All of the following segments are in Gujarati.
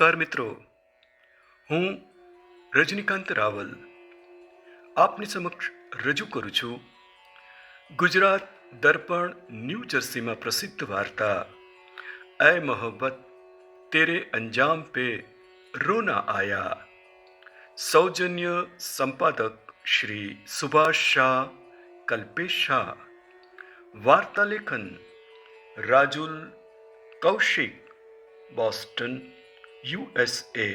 નમસ્કાર મિત્રો હું રજનીકાંત રાવલ આપની સમક્ષ રજૂ કરું છું ગુજરાત દર્પણ ન્યૂ જર્સીમાં પ્રસિદ્ધ વાર્તા એ મોહબ્બત તેરે અંજામ પે રોના આયા સૌજન્ય સંપાદક શ્રી સુભાષ શાહ કલ્પેશ શાહ વાર્તા લેખન Rajul Kaushik Boston USA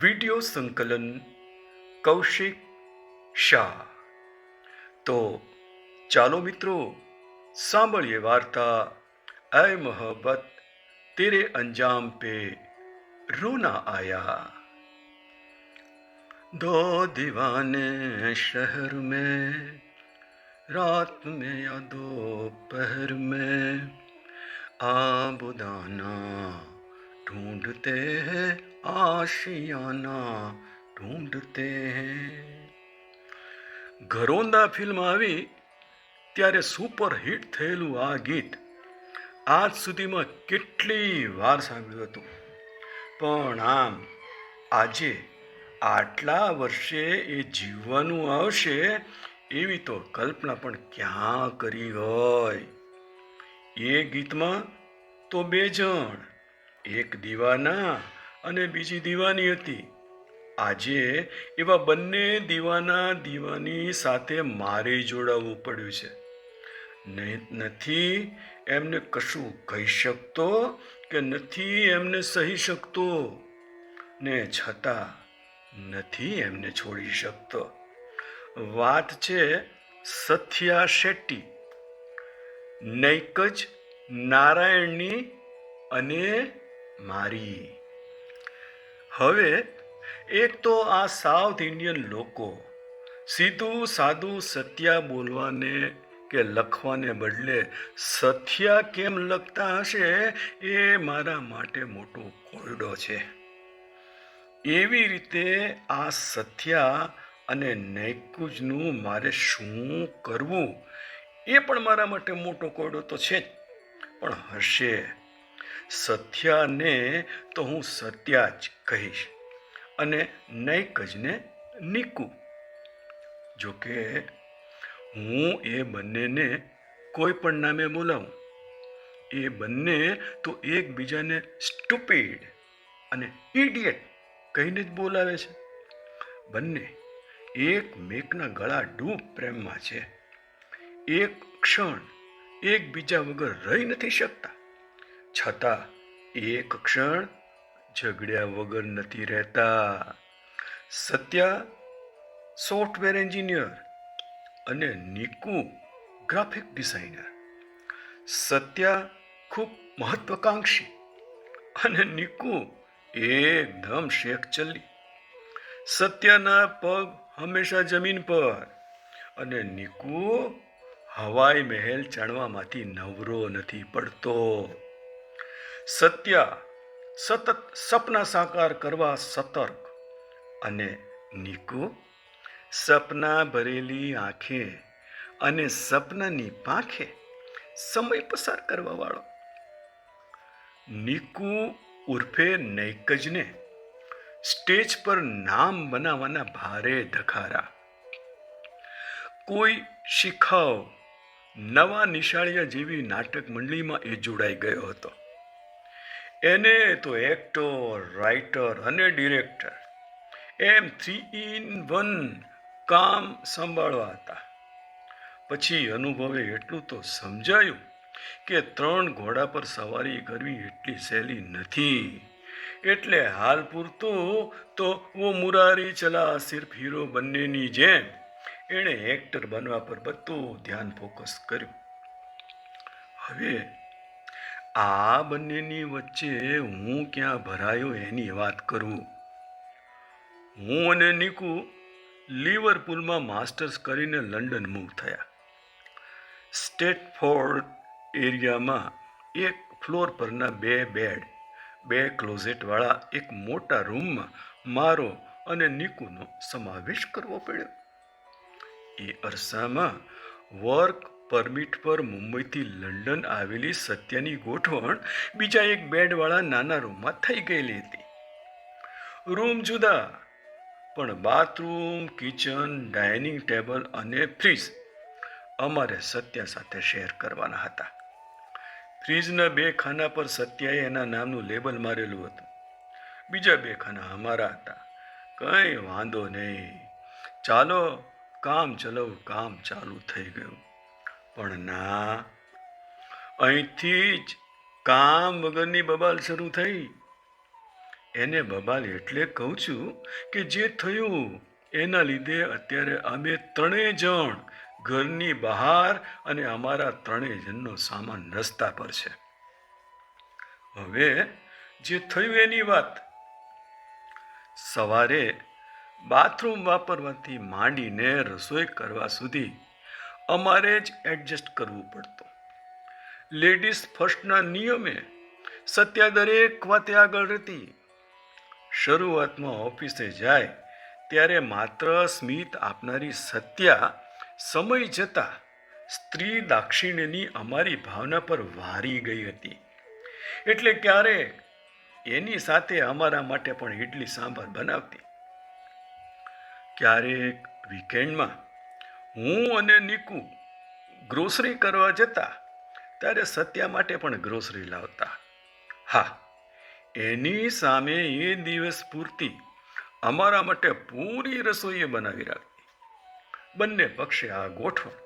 video સંકલન કૌશિક શાહ તો ચાલો મિત્રો સાંભળીએ વાર્તા એ મોહબ્બત તેરે અંજામ પે રોના આયા दो दीवाने शहर में रात में या दोपहर में आबुदाना ढूंढते हैं आशियाना ढूंढते हैं ઘરોંદા ફિલ્મ આવી ત્યારે સુપર હિટ થયેલું આ ગીત આજ સુધીમાં કેટલી વાર સાંભળ્યું હતું પણ આમ આજે આટલા વર્ષે એ જીવવાનું આવશે એવી તો કલ્પના પણ ક્યાં કરી હોય એ ગીતમાં તો બે જણ એક દીવાના અને બીજી દીવાની હતી. આજે એવા બંને દીવાના દીવાની સાથે મારે જોડાવવું પડ્યું છે. નહીં નથી એમને કશું કહી શકતો કે નથી એમને સહી શકતો. ને છતાં નથી એમને છોડી શકતો. વાત છે સથિયા શેટ્ટી. નૈકજ નારાયણની અને મારી. હવે એક તો આ સાઉથ ઇન્ડિયન લોકો સીધું સાદું સત્યા બોલવાને કે લખવાને બદલે સથિયા કેમ લખતા હશે એ મારા માટે મોટો કોરડો છે. એવી રીતે આ સથ્યા અને નૈકુજનું મારે શું કરવું એ પણ મારા માટે મોટો કોરડો તો છે જ. પણ હશે સથ્યાને તો હું સત્યા જ કહીશ અને નૈકજને નીકુ. જોકે હું એ બંનેને કોઈ પણ નામે બોલાવું. એ બંને તો એકબીજાને સ્ટુપિડ અને ઇડિયટ કહીને જ બોલાવે છે. બંને એકમેકના ગળા ડૂબ પ્રેમમાં છે. એક ક્ષણ એકબીજા વગર રહી નથી શકતા. છતાં એક ક્ષણ ઝઘડ્યા વગર નથી રહેતા. સત્યા, સોફ્ટવેર એન્જિનિયર અને નિકુ, ગ્રાફિક ડિઝાઇનર. સત્યા ખૂબ મહત્વકાંક્ષી અને નિકુ એકદમ શેખ ચલ્લી. સત્યના પગ હંમેશા જમીન પર અને નિકુ હવાઈ મહેલ ચણવામાંથી નવરો નથી પડતો. સત્ય, સતત સપના સાકાર કરવા સતર્ક અને નિકુ સપના ભરેલી આંખે અને સપનાની પાંખે સમય પસાર કરવા વાળો. નિકુ ઉર્ફે નૈકજને સ્ટેજ પર નામ બનાવવાના ભારે ધખારા. કોઈ શિખાવ નવા નિશાળિયા જેવી નાટક મંડળીમાં એ જોડાઈ ગયો હતો. એને તો એક્ટર રાઇટર અને ડિરેક્ટર એમ થ્રી ઇન વન કામ સંભાળવા હતા. પછી અનુભવે એટલું તો સમજાયું કે ત્રણ ઘોડા પર સવારી કરવી એટલી સહેલી નથી. એટલે હાલ પૂરતું તો વો મુરારી ચલા સિર્ફ હીરો બંનેની જેમ એણે એક્ટર બનવા પર બધું ધ્યાન ફોકસ કર્યું. હવે આ બંનેની વચ્ચે હું ક્યાં ભરાયો એની વાત કરું? હું અને નિકુ લિવરપુલમાં માસ્ટર્સ કરીને લંડન મૂવ થયા. સ્ટેટફોર્ડ એરિયામાં એક ફ્લોર પરના બે બેડ, બે ક્લોઝેટવાળા એક મોટા રૂમમાં મારો અને નિકુનો સમાવેશ કરવો પડ્યો. એ અરસામાં વર્ક પરમિટ પર મુંબઈથી લંડન આવેલી સત્યની ગોઠવણ બીજા એક બેડવાળા નાના રૂમમાં થઈ ગયેલી હતી. રૂમ જુદા, પણ બાથરૂમ, કિચન, ડાઇનિંગ ટેબલ અને ફ્રીજ અમારે સત્યા સાથે શેર કરવાના હતા. ફ્રીજના બે ખાના પર સત્યાએ એના નામનું લેબલ મારેલું હતું. બીજા બે ખાના અમારા હતા. કંઈ વાંધો નહીં. ચાલો, કામ ચલાવ, કામ ચાલુ થઈ ગયું. પણ ના, અહીંથી જ કામ વગરની બબાલ શરૂ થઈ. એને બબાલ એટલે કહું છું કે જે થયું, એના લીધે અત્યારે અમે ત્રણેય જણ ઘરની બહાર અને અમારા ત્રણેય જણનો સામાન રસ્તા પર છે. હવે જે થયું એની વાત. સવારે બાથરૂમ વાપરવાથી માંડીને રસોઈ કરવા સુધી અમારે જ એડજસ્ટ કરવું પડતું. લેડીઝ ફર્સ્ટના નિયમે સત્યા દરેક વાતે આગળ રહેતી. શરૂઆતમાં ઓફિસે જાય ત્યારે માત્ર સ્મિત આપનારી સત્યા સમય જતાં સ્ત્રી દાક્ષિણ્યની અમારી ભાવના પર વારી ગઈ હતી. એટલે ક્યારેક એની સાથે અમારા માટે પણ ઇડલી સાંભાર બનાવતી. ક્યારેક વીકેન્ડમાં હું અને નીકુ ગ્રોસરી કરવા જતા, ત્યારે સત્યા માટે પણ ગ્રોસરી લાવતા. હા, એની સામે એ દિવસ પૂરતી અમારા માટે પૂરી રસોઈએ બનાવી રાખતી બંને પક્ષે આ ગોઠવણ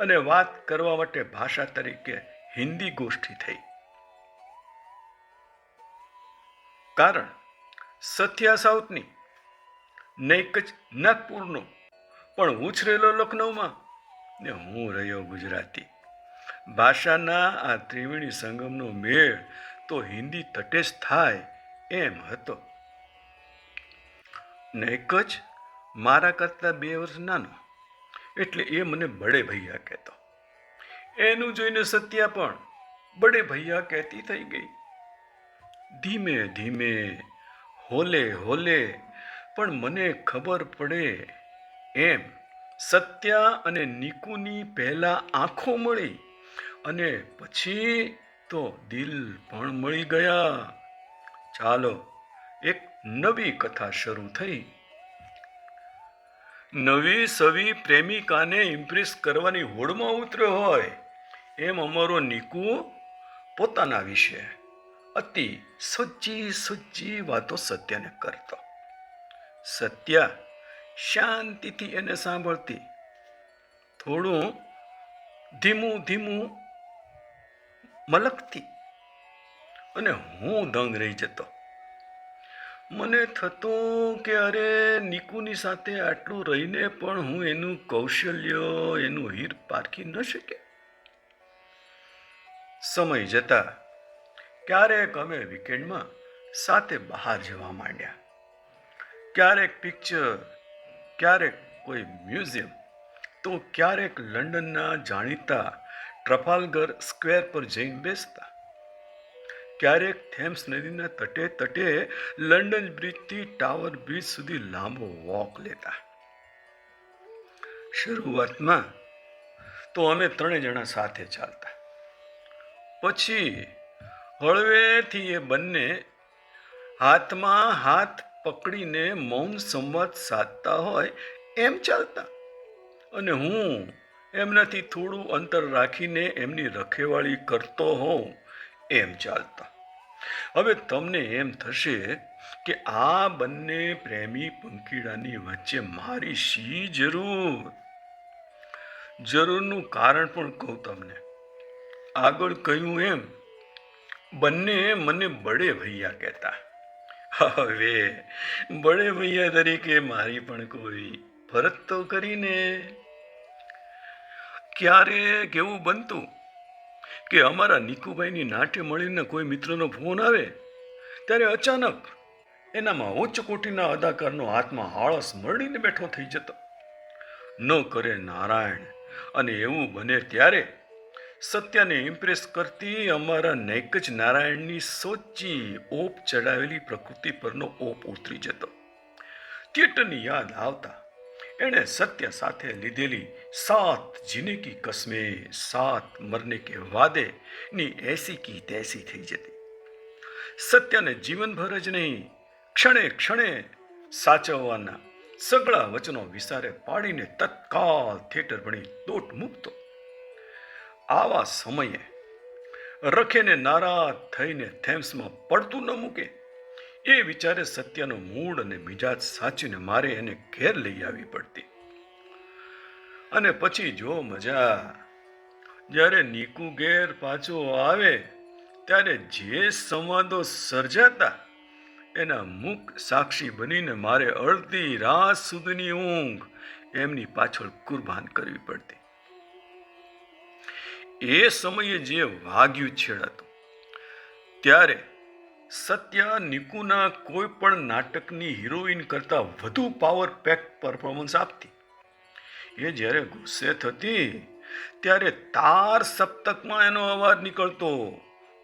અને વાત કરવા માટે ભાષા તરીકે હિન્દી ગોષ્ઠી થઈ. કારણ સત્યા સાઉથની, નૈકચ નાગપુરનું પણ હું છરેલો લખનૌમાં ને હું રહ્યો ગુજરાતી. ભાષાના આ ત્રિવેણી સંગમનો મેળ તો હિન્દી તટે થાય એમ હતો. ને એક જ મારા કરતાં બે વર્ષ નાનો. એટલે એ મને બડે ભૈયા કહેતો. એનું જોઈને સત્યા પણ બડે ભૈયા કહેતી થઈ ગઈ. ધીમે ધીમે હોલે હોલે પણ મને ખબર પડે એમ સત્યા અને નિકુની પહેલા આંખો મળી અને પછી તો દિલ પણ મળી ગયા. ચાલો, એક નવી કથા શરૂ થઈ. નવી સવી પ્રેમિકાને ઇમ્પ્રેસ કરવાની હોડમાં ઉતર્યો હોય એમ અમારો નિકુ પોતાના વિશે અતિ સચ્ચી સચ્ચી વાતો સત્યને કરતો. સત્યા શાંતિથી એને સાંભળતી. થોડું ધીમું ધીમું મલકતી. અને હું દંગ રહી જતો. મને થતું કે અરે, નિકુની સાથે આટલું રહીને પણ હું એનું કૌશલ્ય, એનું હીર પારખી ન શકે. સમય જતા ક્યારેક અમે વીકેન્ડમાં સાથે બહાર જવા માંડ્યા. ક્યારેક પિક્ચર ક્યારેક કોઈ મ્યુઝિયમ, તો ક્યારેક લંડનના જાણીતા ટ્રફાલ્ગર સ્ક્વેર પર જઈને બેસતા. ક્યારેક થેમ્સ નદીના તટે તટે લંડન બ્રિજથી ટાવર બ્રિજ સુધી લાંબો વોક લેતા. શરૂઆતમાં તો અમે ત્રણેય જણા સાથે ચાલતા. પછી હળવેથી એ બંને હાથમાં હાથ પકડીને મૌન સંવાદ સાધતા હોય એમ ચાલતા. અને હું એમનાથી થોડું અંતર રાખીને એમની રખેવાળી કરતો હોઉં એમ ચાલતા. હવે તમને એમ થશે કે આ બંને પ્રેમી પંખીડાની વચ્ચે મારી શી જરૂર? જરૂરનું કારણ પણ કહું તમને. આગળ કહ્યું એમ, બંને મને બડે ભૈયા કહેતા. હવે બળે ભૈયા તરીકે મારી પણ કોઈ ફરજ તો કરીને. ક્યારે કેવું બનતું કે અમારા નિકુભાઈની નાટ્ય મળીને કોઈ મિત્રનો ફોન આવે, ત્યારે અચાનક એનામાં ઉચ્ચ કોટીના અદાકારનો હાથમાં આળસ મળીને બેઠો થઈ જતો. ન કરે નારાયણ અને એવું બને ત્યારે સત્યને ઇમ્પ્રેસ કરતી અમારા નૈકજ નારાયણની સોચી ઓપ ચડાવેલી પ્રકૃતિ પરનો ઓપ ઉતરી જતો. થિયેટરની યાદ આવતા એણે સત્ય સાથે લીધેલી સાત જીને કી કસમે સાત મરને કે વાદે ની એસી કી તૈસી થઈ જતી. સત્યને જીવનભર જ નહીં, ક્ષણે ક્ષણે સાચવવાના સગળા વચનો વિસારે પાડીને તત્કાલ થિયેટર ભણી દોટ મૂકતો. આવા સમયે રખેને નારાજ થઈને થેમ્સમાં પડતું ન મૂકે. એ વિચારે સત્યનો મૂળ અને મિજાજ સાચીને મારે એને ઘેર લઈ આવી પડતી. અને પછી જો મજા જ્યારે નીકુ ઘેર પાછો આવે, ત્યારે જે સંવાદો સર્જાતા, એના મુખ સાક્ષી બનીને મારે અડધી રાત સુધીની ઊંઘ એમની પાછળ કુરબાન કરવી પડતી. એ સમયે જે વાગ્યું છેડાતું ત્યારે સત્ય નિકુના કોઈ પણ નાટકની હિરોઈન કરતાં વધુ પાવર પેક પરફોર્મન્સ આપતી. એ જ્યારે ગુસ્સે થતી, ત્યારે તાર સપ્તકમાં એનો અવાજ નીકળતો.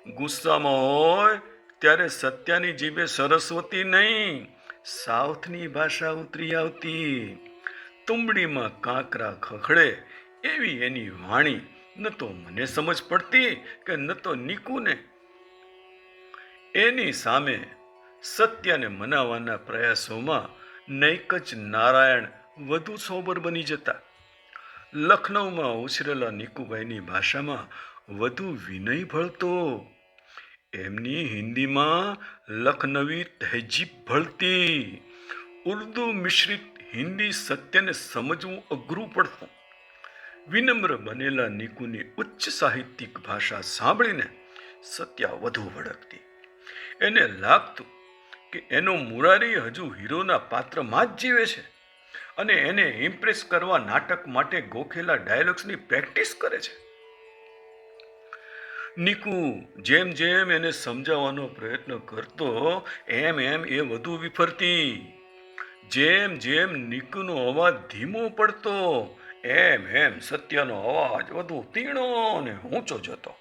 ગુસ્સામાં હોય, ત્યારે સત્યાની જીભે સરસ્વતી નહીં, સાઉથની ભાષા ઉતરી આવતી. તુંબડીમાં કાંકરા ખખડે, એવી એની વાણી ન તો મને સમજ પડતી કે ન તો નીકુને. એની સામે સત્યને મનાવવાના પ્રયાસોમાં નૈક જ નારાયણ વધુ સોબર બની જતા. લખનૌમાં ઉછરેલા નીકુભાઈની ભાષામાં વધુ વિનય ભળતો. એમની હિન્દીમાં લખનવી તહેજીબ ભળતી. ઉર્દુ મિશ્રિત હિન્દી સત્યને સમજવું અઘરું પડતું. વિનમ્ર બનેલા નિકુની ઉચ્ચ સાહિત્યિક ભાષા સાંભળીને સત્યા વધુ ભડકતી એને લાગતું કે એનો મુરારી હજુ હીરોના પાત્રમાં જ જીવે છે અને એને ઇમ્પ્રેસ કરવા નાટક માટે ગોખેલા ડાયલોગ્સની પ્રેક્ટિસ કરે છે. નિકુ જેમ જેમ એને સમજાવવાનો પ્રયત્ન કરતો, એમ એમ એ વધુ વિફરતી. જેમ જેમ નિકુનો અવાજ ધીમો પડતો એમ એમ, સત્યનો અવાજ વધુ તીણો અને ઊંચો જતો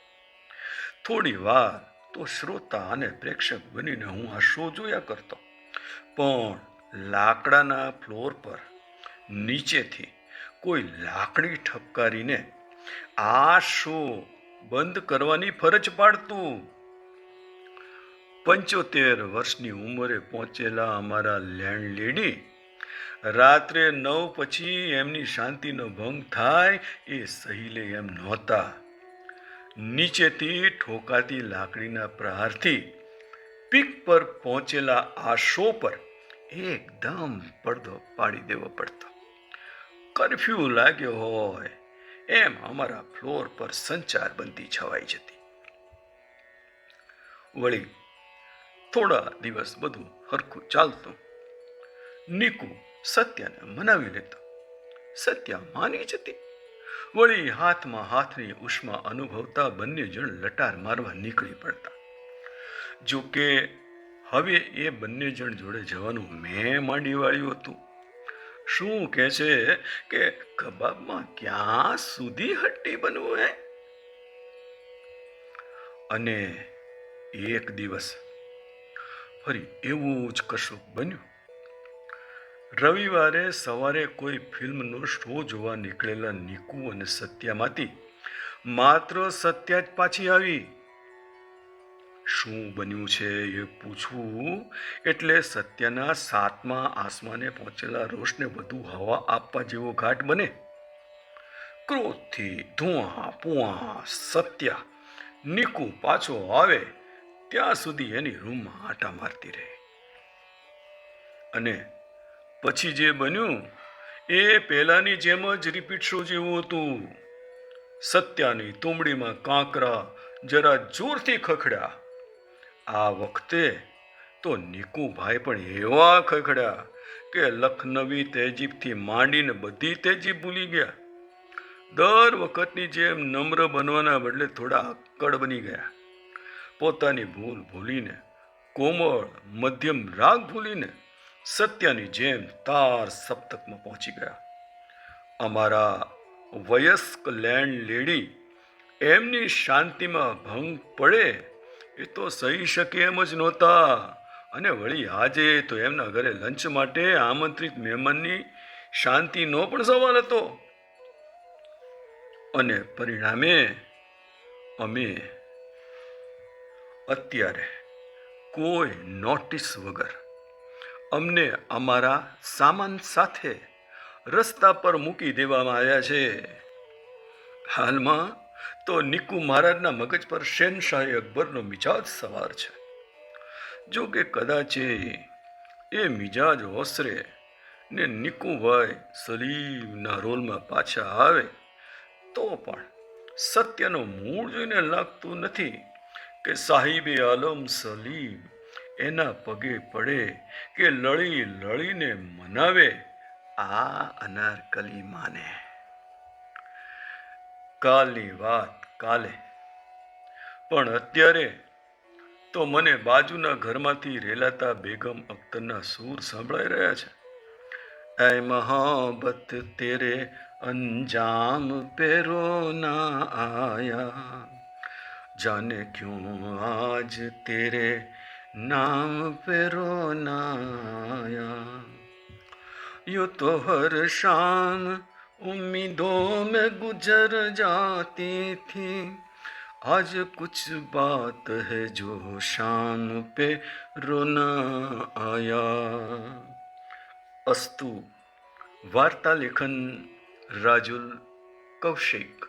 થોડી વાર તો શ્રોતા અને પ્રેક્ષક બનીને હું આ શો જોયા કરતો. પણ લાકડાના ફ્લોર પર નીચેથી કોઈ લાકડી ઠપકારીને આ શો બંધ કરવાની ફરજ પાડતું. પંચોતેર વર્ષની ઉંમરે પહોંચેલા અમારા લેન્ડલેડી રાત્રે નવ પછી એમની શાંતિનો ભંગ થાય એ સહીલે એમ નહોતા. નીચેથી ઠોકાતી લાકડીના પ્રહારથી પીક પર પહોંચેલા આ શો પર એકદમ પડદો પાડી દેવો પડતો. કરફ્યુ લાગ્યો હોય એમ અમારા ફ્લોર પર સંચાર બંધી છવાઈ જતી. વળી થોડા દિવસ બધું હરખું ચાલતું. નીકુ સત્યને મનાવી લેતો. સત્ય માની જતી. વળી હાથમાં હાથની ઉષ્મા અનુભવતા બંને જણ લટાર મારવા નીકળી પડતા. જો કે હવે એ બંને જણ જોડે જવાનું મેં માંડી વાળ્યું હતું. શું કહે છે કે કબાબમાં ક્યાં સુધી હટ્ટી બનવું હે? અને એક દિવસ ફરી એવું જ કશું બન્યું. રવિવારે સવારે કોઈ ફિલ્મનો શો જોવા નીકળેલા નિકુ અને સત્યામાંથી માત્ર સત્યા જ પાછી આવી. શું બન્યું છે એ પૂછવું? એટલે સત્યના સાતમા આસમાને પહોંચેલા રોષને વધુ હવા આપવા જેવો ઘાટ બને. ક્રોધથી ધુઆ, પુઆ, સત્યા, નિકુ પાછો આવે, ત્યાં સુધી એની રૂમમાં આટા મારતી રહે. અને પછી જે બન્યું, એ પહેલાંની જેમ જ રિપીટ શો જેવું હતું. સત્યાની તુંબડીમાં કાંકરા જરા જોરથી ખખડ્યા. આ વખતે તો નિકુભાઈ પણ એવા ખખડ્યા કે લખનવી તેજીબથી માંડીને બધી તેજીબ ભૂલી ગયા. દર વખતની જેમ નમ્ર બનવાના બદલે થોડા અક્કડ બની ગયા. પોતાની ભૂલ ભૂલીને, કોમળ મધ્યમ રાગ ભૂલીને સત્યની જેમ તાર સપ્તકમાં પહોંચી ગયા. અમારા વયસ્ક લેન્ડ લેડી એમની શાંતિમાં ભંગ પડે એ તો સહી શકે એમ જ નહોતા. અને વળી આજે તો એમના ઘરે લંચ માટે આમંત્રિત મહેમાનની શાંતિનો પણ સવાલ હતો. અને પરિણામે અમે અત્યારે કોઈ નોટિસ વગર અમને અમારા સામાન સાથે રસ્તા પર મૂકી દેવામાં આવ્યા છે. હાલમાં તો નિકુ મહારાજના મગજ પર શેનશાહી અકબરનો મિજાજ સવાર છે. જો કે કદાચ એ મિજાજ ઓસરે ને નિકુભાઈ સલીમના રોલમાં પાછા આવે તો પણ સત્યનો મૂળ જોઈને લાગતું નથી કે સાહિબે આલમ સલીમ એના પગે પડે કે લળી લળીને મનાવે આ અનારકલી માને કાલની વાત કાલે. પણ અત્યારે તો મને બાજુના ઘરમાંથી રેલાતા બેગમ અખ્તરના સૂર સાંભળાઈ રહ્યા છે. એ મહાબત તેરે અંજામ પેરો ના આયા. જાને ક્યું આજ તેરે नाम पे रोना आया यूं तो हर शाम उम्मीदों में गुजर जाती थी आज कुछ बात है जो शाम पे रोना आया અસ્તુ વાર્તા લેખન રાજુલ કૌશિક